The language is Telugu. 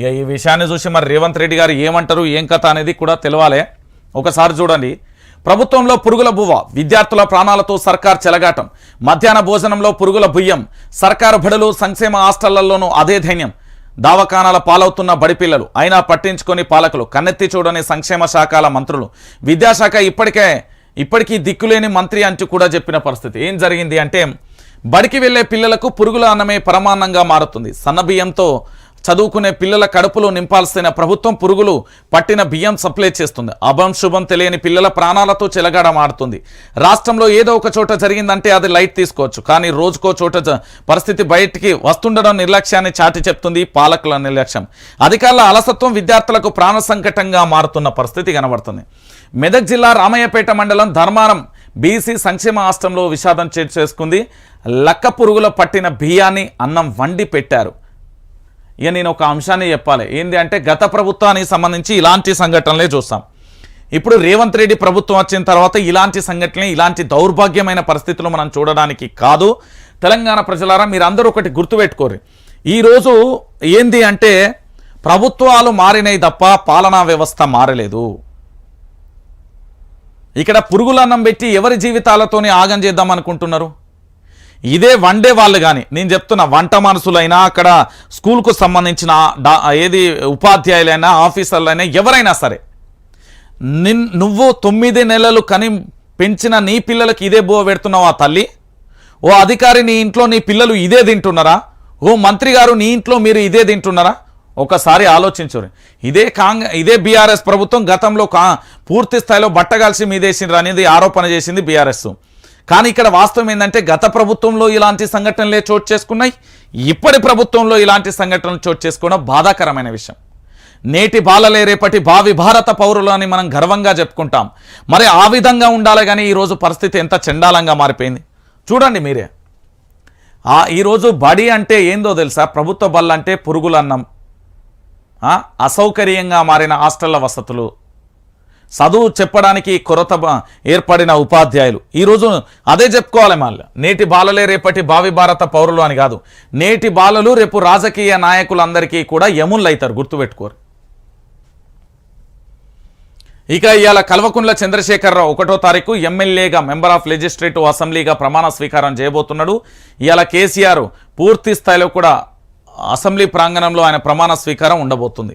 ఇక ఈ విషయాన్ని చూసి మరి రేవంత్ రెడ్డి గారు ఏమంటారు ఏం కథ అనేది కూడా తెలవాలే. ఒకసారి చూడండి. ప్రభుత్వంలో పురుగుల బువ్వ విద్యార్థుల ప్రాణాలతో సర్కార్ చెలగాటం. మధ్యాహ్న భోజనంలో పురుగుల బుయ్యం సర్కారు బడులు సంక్షేమ హాస్టళ్ళలోనూ అదే ధైన్యం. దావకానాల పాలవుతున్న బడిపిల్లలు అయినా పట్టించుకొని పాలకులు కన్నెత్తి చూడని సంక్షేమ శాఖల మంత్రులు. విద్యాశాఖ ఇప్పటికే ఇప్పటికీ దిక్కులేని మంత్రి అంటూ కూడా చెప్పిన పరిస్థితి. ఏం జరిగింది అంటే బడికి వెళ్ళే పిల్లలకు పురుగుల అన్నమే పరమాన్నంగా మారుతుంది. సన్నబియ్యంతో చదువుకునే పిల్లల కడుపులో నింపాల్సిన ప్రభుత్వం పురుగులు పట్టిన బియ్యం సప్లై చేస్తుంది. అభం శుభం తెలియని పిల్లల ప్రాణాలతో చెలగాడ మారుతుంది రాష్ట్రంలో ఏదో ఒక చోట జరిగిందంటే అది లైట్ తీసుకోవచ్చు. కానీ రోజుకో చోట పరిస్థితి బయటికి వస్తుండడం నిర్లక్ష్యాన్ని చాటి చెప్తుంది పాలకుల నిర్లక్ష్యం. అధికారుల అలసత్వం విద్యార్థులకు ప్రాణ సంకటంగా మారుతున్న పరిస్థితి కనబడుతుంది. మెదక్ జిల్లా రామయ్యపేట మండలం ధర్మారం బీసీ సంక్షేమ ఆశ్రమంలో విషాదం చే- చేసుకుంది. లక్క పురుగుల పట్టిన బియ్యాన్ని అన్నం వండి పెట్టారు. ఇక నేను ఒక అంశాన్ని చెప్పాలి. ఏంది అంటే గత ప్రభుత్వానికి సంబంధించి ఇలాంటి సంఘటనలే చూస్తాం. ఇప్పుడు రేవంత్ రెడ్డి ప్రభుత్వం వచ్చిన తర్వాత ఇలాంటి సంఘటనలు ఇలాంటి దౌర్భాగ్యమైన పరిస్థితులు మనం చూడడానికి కాదు. తెలంగాణ ప్రజలారా మీరు అందరూ ఒకటి గుర్తుపెట్టుకోరు. ఈరోజు ఏంది అంటే ప్రభుత్వాలు మారినాయి తప్ప పాలనా వ్యవస్థ మారలేదు. ఇక్కడ పురుగులన్నం పెట్టి ఎవరి జీవితాలతోనే ఆగం చేద్దాం అనుకుంటున్నారు? ఇదే వండే వాళ్ళు కానీ నేను చెప్తున్నా వంట మనుషులైనా అక్కడ స్కూల్కు సంబంధించిన ఏది ఉపాధ్యాయులైనా ఆఫీసర్లైనా ఎవరైనా సరే నిన్ నువ్వు తొమ్మిది నెలలు కని పెంచిన నీ పిల్లలకి ఇదే బువ పెడుతున్నావు ఆ తల్లి? ఓ అధికారి నీ ఇంట్లో నీ పిల్లలు ఇదే తింటున్నారా? ఓ మంత్రి గారు నీ ఇంట్లో మీరు ఇదే తింటున్నారా? ఒకసారి ఆలోచించరు ఇదే కాంగ్ ఇదే బీఆర్ఎస్ ప్రభుత్వం గతంలో కా పూర్తి స్థాయిలో బట్టగాల్సి మీదేసిండ్రు అనేది ఆరోపణ చేసింది బీఆర్ఎస్. కానీ ఇక్కడ వాస్తవం ఏంటంటే గత ప్రభుత్వంలో ఇలాంటి సంఘటనలే చోటు చేసుకున్నాయి. ఇప్పటి ప్రభుత్వంలో ఇలాంటి సంఘటనలు చోటు చేసుకోవడం బాధాకరమైన విషయం. నేటి బాలలే రేపటి భావి భారత పౌరులు అని మనం గర్వంగా చెప్పుకుంటాం. మరి ఆ విధంగా ఉండాలి కానీ ఈరోజు పరిస్థితి ఎంత చండాలంగా మారిపోయింది. చూడండి మీరే. ఈరోజు బడి అంటే ఏందో తెలుసా? ప్రభుత్వ బళ్ళంటే అంటే పురుగులన్నం. అసౌకర్యంగా మారిన హాస్టళ్ళ వసతులు. చదువు చెప్పడానికి కొరత ఏర్పడిన ఉపాధ్యాయులు. ఈరోజు అదే చెప్పుకోవాలి మళ్ళీ. నేటి బాలలే రేపటి భావి భారత పౌరులు అని కాదు. నేటి బాలలు రేపు రాజకీయ నాయకులందరికీ కూడా యముళ్ళు అవుతారు గుర్తుపెట్టుకోరు. ఇక ఇవాళ కల్వకుంట్ల చంద్రశేఖరరావు ఒకటో తారీఖు ఎమ్మెల్యేగా మెంబర్ ఆఫ్ లెజిస్లేటివ్ అసెంబ్లీగా ప్రమాణ స్వీకారం చేయబోతున్నాడు. ఇవాళ కేసీఆర్ పూర్తి స్థాయిలో కూడా అసెంబ్లీ ప్రాంగణంలో ఆయన ప్రమాణ స్వీకారం ఉండబోతుంది.